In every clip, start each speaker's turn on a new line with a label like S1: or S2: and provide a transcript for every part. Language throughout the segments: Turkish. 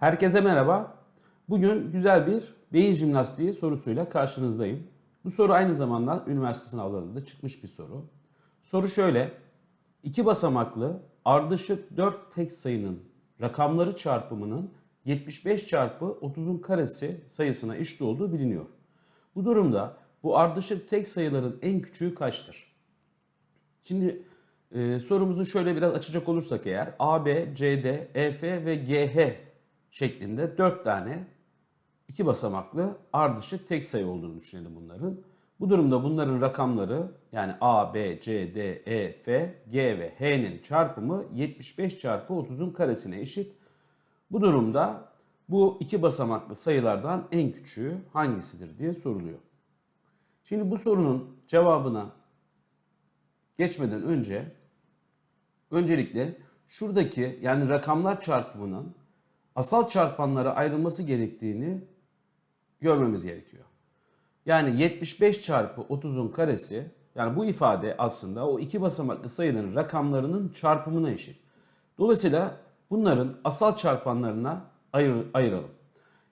S1: Herkese merhaba. Bugün güzel bir beyin jimnastiği sorusuyla karşınızdayım. Bu soru aynı zamanda üniversite sınavlarında çıkmış bir soru. Soru şöyle. İki basamaklı ardışık 4 tek sayının rakamları çarpımının 75 çarpı 30'un karesi sayısına eşit olduğu biliniyor. Bu durumda bu ardışık tek sayıların en küçüğü kaçtır? Şimdi e, sorumuzu şöyle biraz açacak olursak eğer A, B, C, D, E, F ve G, H şeklinde 4 tane iki basamaklı ardışık tek sayı olduğunu düşünelim bunların. Bu durumda bunların rakamları yani A, B, C, D, E, F, G ve H'nin çarpımı 75 çarpı 30'un karesine eşit. Bu durumda bu iki basamaklı sayılardan en küçüğü hangisidir diye soruluyor. Şimdi bu sorunun cevabına geçmeden önce öncelikle şuradaki yani rakamlar çarpımının asal çarpanlara ayrılması gerektiğini görmemiz gerekiyor. Yani 75 çarpı 30'un karesi yani bu ifade aslında o iki basamaklı sayının rakamlarının çarpımına eşit. Dolayısıyla bunların asal çarpanlarına ayır, ayıralım.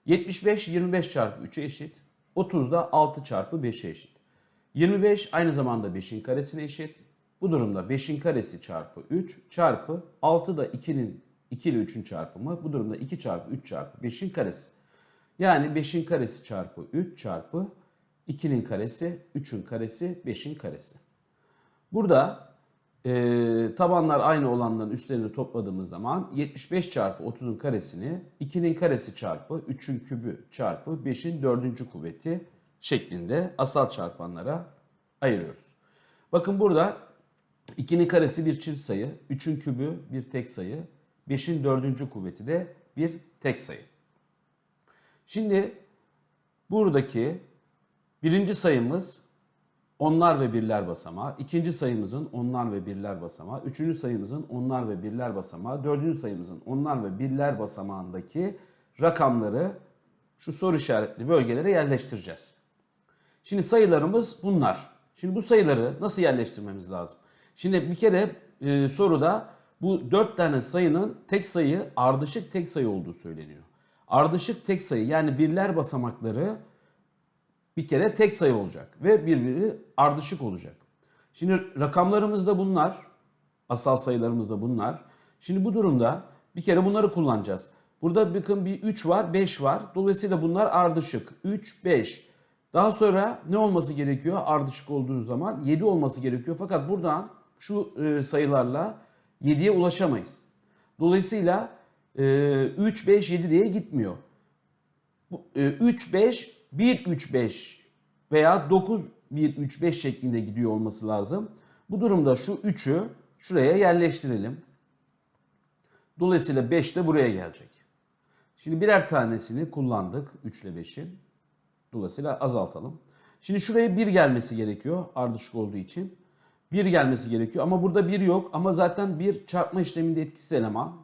S1: 75 25 çarpı 3'e eşit. 30 da 6 çarpı 5'e eşit. 25 aynı zamanda 5'in karesine eşit. Bu durumda 5'in karesi çarpı 3 çarpı 6 da 2'nin 2 ile 3'ün çarpımı. Bu durumda 2 çarpı 3 çarpı 5'in karesi. Yani 5'in karesi çarpı 3 çarpı 2'nin karesi, 3'ün karesi, 5'in karesi. Burada e, tabanlar aynı olanların üstlerini topladığımız zaman 75 çarpı 30'un karesini 2'nin karesi çarpı 3'ün kübü çarpı 5'in dördüncü kuvveti şeklinde asal çarpanlara ayırıyoruz. Bakın burada 2'nin karesi bir çift sayı, 3'ün kübü bir tek sayı, 5'in dördüncü kuvveti de bir tek sayı. Şimdi buradaki birinci sayımız onlar ve birler basamağı, ikinci sayımızın onlar ve birler basamağı, üçüncü sayımızın onlar ve birler basamağı, dördüncü sayımızın onlar ve birler basamağındaki rakamları şu soru işaretli bölgelere yerleştireceğiz. Şimdi sayılarımız bunlar. Şimdi bu sayıları nasıl yerleştirmemiz lazım? Şimdi bir kere e, soruda bu dört tane sayının tek sayı ardışık tek sayı olduğu söyleniyor. Ardışık tek sayı yani birler basamakları bir kere tek sayı olacak ve birbiri ardışık olacak. Şimdi rakamlarımız da bunlar. Asal sayılarımız da bunlar. Şimdi bu durumda bir kere bunları kullanacağız. Burada bakın bir 3 var, 5 var. Dolayısıyla bunlar ardışık. 3, 5. Daha sonra ne olması gerekiyor? Ardışık olduğu zaman 7 olması gerekiyor. Fakat buradan şu e, sayılarla 7'ye ulaşamayız. Dolayısıyla e, 3, 5, 7 diye gitmiyor. Bu, e, 3, 5, 1, 3, 5 veya 9, 1, 3, 5 şeklinde gidiyor olması lazım. Bu durumda şu 3'ü şuraya yerleştirelim. Dolayısıyla 5 de buraya gelecek. Şimdi birer tanesini kullandık 3 ile 5'in. Dolayısıyla azaltalım. Şimdi şuraya 1 gelmesi gerekiyor ardışık olduğu için. 1 gelmesi gerekiyor ama burada 1 yok ama zaten bir çarpma işleminde etkisiz eleman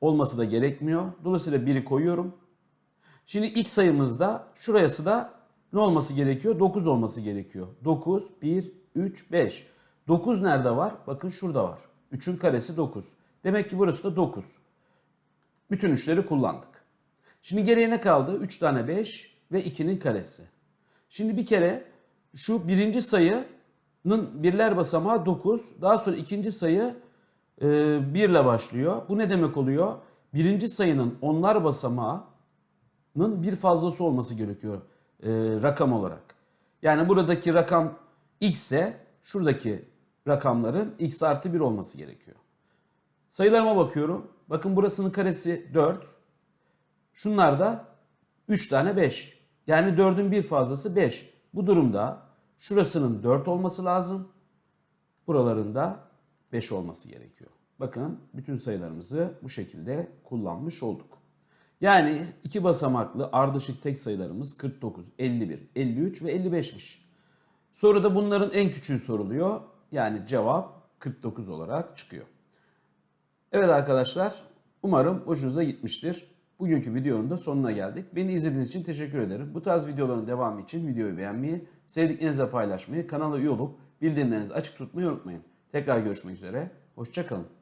S1: olması da gerekmiyor. Dolayısıyla 1'i koyuyorum. Şimdi ilk sayımızda şurası da ne olması gerekiyor? 9 olması gerekiyor. 9, 1, 3, 5. 9 nerede var? Bakın şurada var. 3'ün karesi 9. Demek ki burası da 9. Bütün üçleri kullandık. Şimdi geriye ne kaldı? 3 tane 5 ve 2'nin karesi. Şimdi bir kere şu birinci sayının birler basamağı 9. Daha sonra ikinci sayı e, 1 ile başlıyor. Bu ne demek oluyor? Birinci sayının onlar basamağının bir fazlası olması gerekiyor e, rakam olarak. Yani buradaki rakam x ise şuradaki rakamların x artı 1 olması gerekiyor. Sayılarıma bakıyorum. Bakın burasının karesi 4. Şunlar da 3 tane 5. Yani 4'ün bir fazlası 5. Bu durumda şurasının 4 olması lazım. Buralarında 5 olması gerekiyor. Bakın bütün sayılarımızı bu şekilde kullanmış olduk. Yani iki basamaklı ardışık tek sayılarımız 49, 51, 53 ve 55'miş. Soruda bunların en küçüğü soruluyor. Yani cevap 49 olarak çıkıyor. Evet arkadaşlar, umarım hoşunuza gitmiştir. Bugünkü videonun da sonuna geldik. Beni izlediğiniz için teşekkür ederim. Bu tarz videoların devamı için videoyu beğenmeyi, sevdiklerinizle paylaşmayı, kanala üye olup bildirimlerinizi açık tutmayı unutmayın. Tekrar görüşmek üzere, hoşçakalın.